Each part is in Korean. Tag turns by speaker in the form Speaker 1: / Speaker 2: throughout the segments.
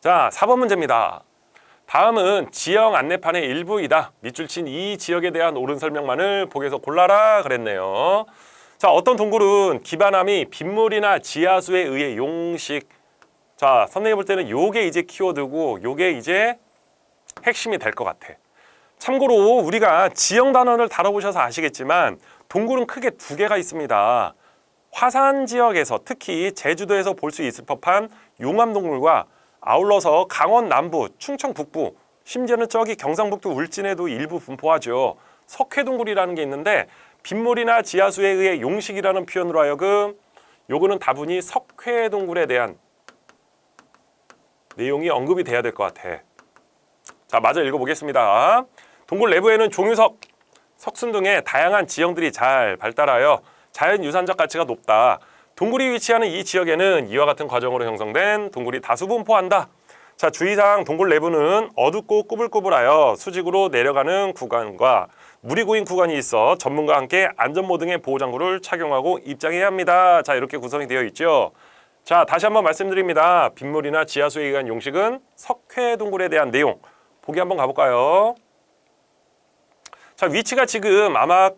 Speaker 1: 자, 4번 문제입니다. 다음은 지형 안내판의 일부이다. 밑줄 친 이 지역에 대한 옳은 설명만을 보기에서 골라라 그랬네요. 자, 어떤 동굴은 기반함이 빗물이나 지하수에 의해 용식. 자, 선생님 볼 때는 요게 이제 키워드고 요게 이제 핵심이 될 것 같아. 참고로 우리가 지형 단원을 다뤄보셔서 아시겠지만 동굴은 크게 두 개가 있습니다. 화산 지역에서 특히 제주도에서 볼 수 있을 법한 용암동굴과 아울러서 강원 남부, 충청 북부, 심지어는 저기 경상북도 울진에도 일부 분포하죠. 석회동굴이라는 게 있는데 빗물이나 지하수에 의해 용식이라는 표현으로 하여금 요거는 다분히 석회동굴에 대한 내용이 언급이 돼야 될 것 같아. 자, 마저 읽어보겠습니다. 동굴 내부에는 종유석, 석순 등의 다양한 지형들이 잘 발달하여 자연 유산적 가치가 높다. 동굴이 위치하는 이 지역에는 이와 같은 과정으로 형성된 동굴이 다수 분포한다. 자, 주의사항 동굴 내부는 어둡고 꾸불꾸불하여 수직으로 내려가는 구간과 물이 고인 구간이 있어 전문가와 함께 안전모 등의 보호장구를 착용하고 입장해야 합니다. 자, 이렇게 구성이 되어 있죠. 자, 다시 한번 말씀드립니다. 빗물이나 지하수에 의한 용식은 석회 동굴에 대한 내용 보기 한번 가볼까요? 자, 위치가 지금 아마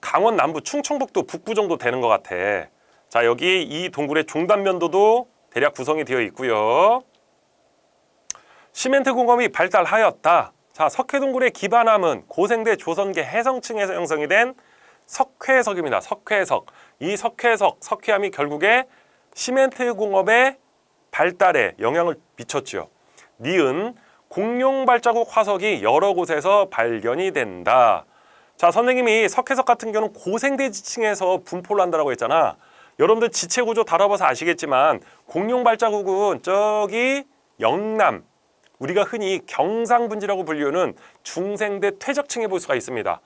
Speaker 1: 강원 남부 충청북도 북부 정도 되는 것 같아. 자, 여기 이 동굴의 종단면도도 대략 구성이 되어 있고요. 시멘트 공업이 발달하였다. 자, 석회동굴의 기반함은 고생대 조선계 해성층에서 형성이 된 석회석입니다. 석회석. 이 석회석, 석회암이 결국에 시멘트 공업의 발달에 영향을 미쳤죠. 니은 공룡 발자국 화석이 여러 곳에서 발견이 된다. 자, 선생님이 석회석 같은 경우는 고생대 지층에서 분포를 한다고 했잖아. 여러분들 지체 구조 다뤄봐서 아시겠지만 공룡 발자국은 저기 영남 우리가 흔히 경상분지라고 불리우는 중생대 퇴적층에 볼 수가 있습니다.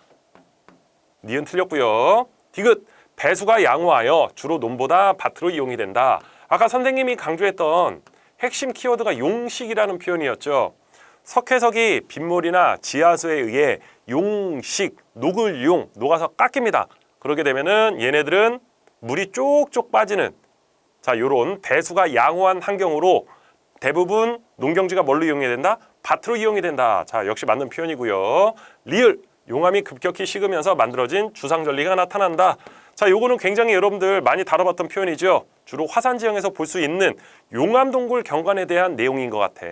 Speaker 1: 니은 틀렸고요. 디귿 배수가 양호하여 주로 논보다 밭으로 이용이 된다. 아까 선생님이 강조했던 핵심 키워드가 용식이라는 표현이었죠. 석회석이 빗물이나 지하수에 의해 용식, 녹을 용, 녹아서 깎입니다. 그러게 되면은 얘네들은 물이 쪽쪽 빠지는 자, 요런 배수가 양호한 환경으로 대부분 농경지가 뭘로 이용이 된다? 밭으로 이용이 된다. 자, 역시 맞는 표현이고요. 리을 용암이 급격히 식으면서 만들어진 주상절리가 나타난다. 자, 요거는 굉장히 여러분들 많이 다뤄봤던 표현이죠. 주로 화산 지형에서 볼 수 있는 용암동굴 경관에 대한 내용인 것 같아.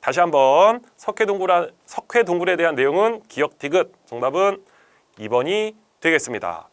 Speaker 1: 다시 한번 석회동굴 석회동굴에 대한 내용은 기억 디귿. 정답은 2번이 되겠습니다.